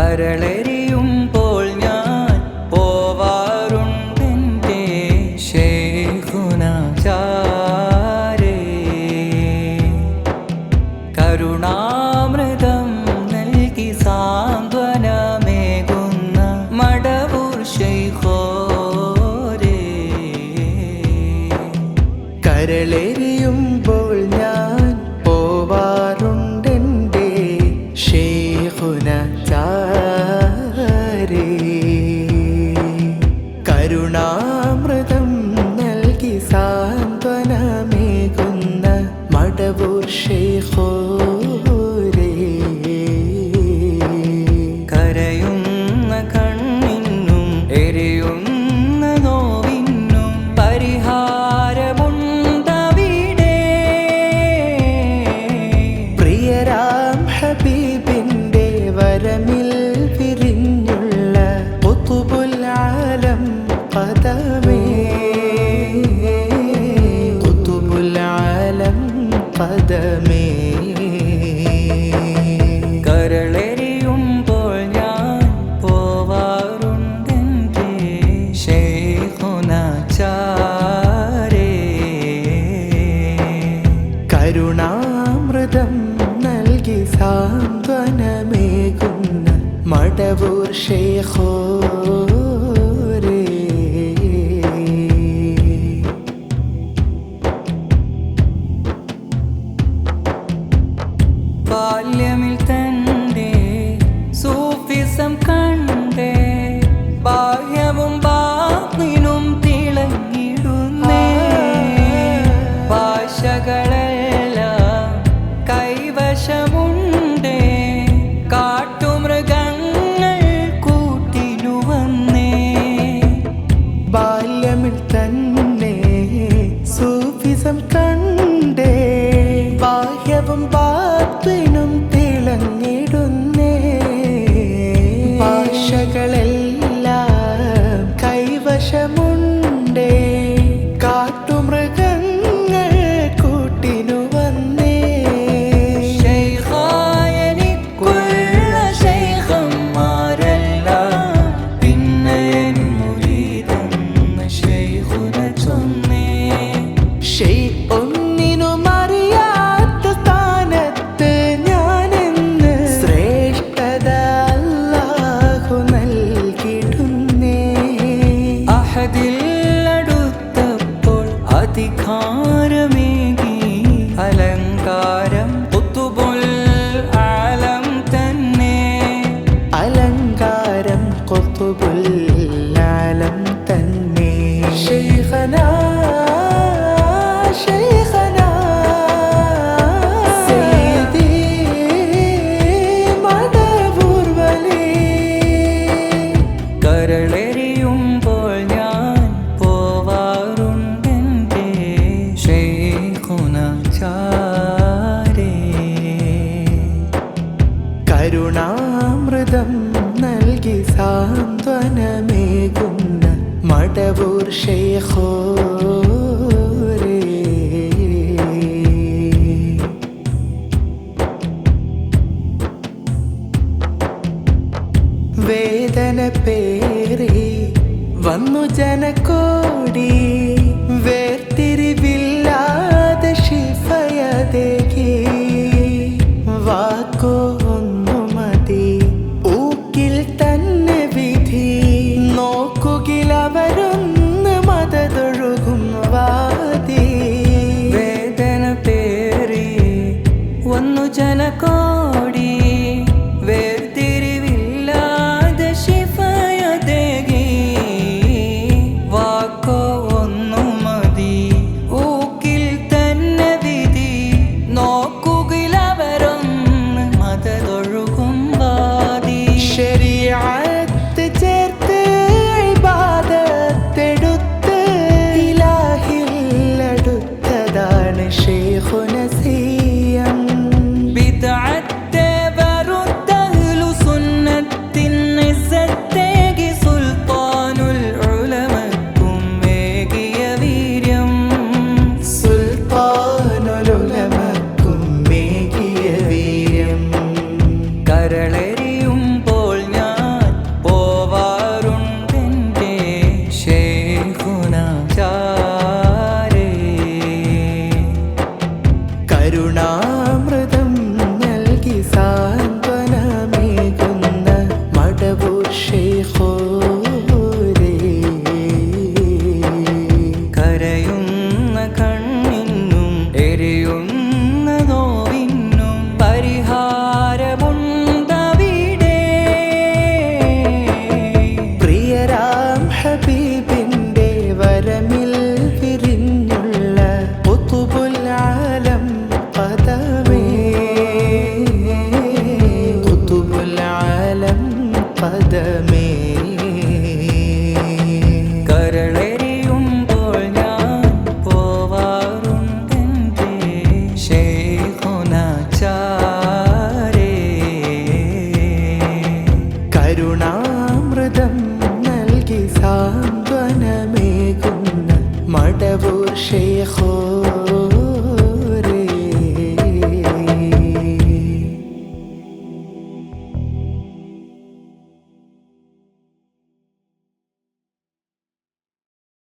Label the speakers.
Speaker 1: കരളെരിയുമ്പോൾ ഞാൻ പോവാറുണ്ടെന്റെ ശേഖുനാചാരേ. കരുണാമൃതം നൽകി സാന്ത്വനമേകുന്ന മടവൂർ ശൈഖോരേ.
Speaker 2: കരളെരിയുമ്പോൾ ഞാൻ അമൃതം നൽകി സാന്ത്വനമേകുന്ന മടവൂർ ഷേഖോ സാന്ത്വനമേകുന്ന മടവൂർ ഷേഖോ തൻ മാടവൂർ ഷേഖോരേ. വേദന പേറി വന്നു
Speaker 1: ജന the
Speaker 2: me.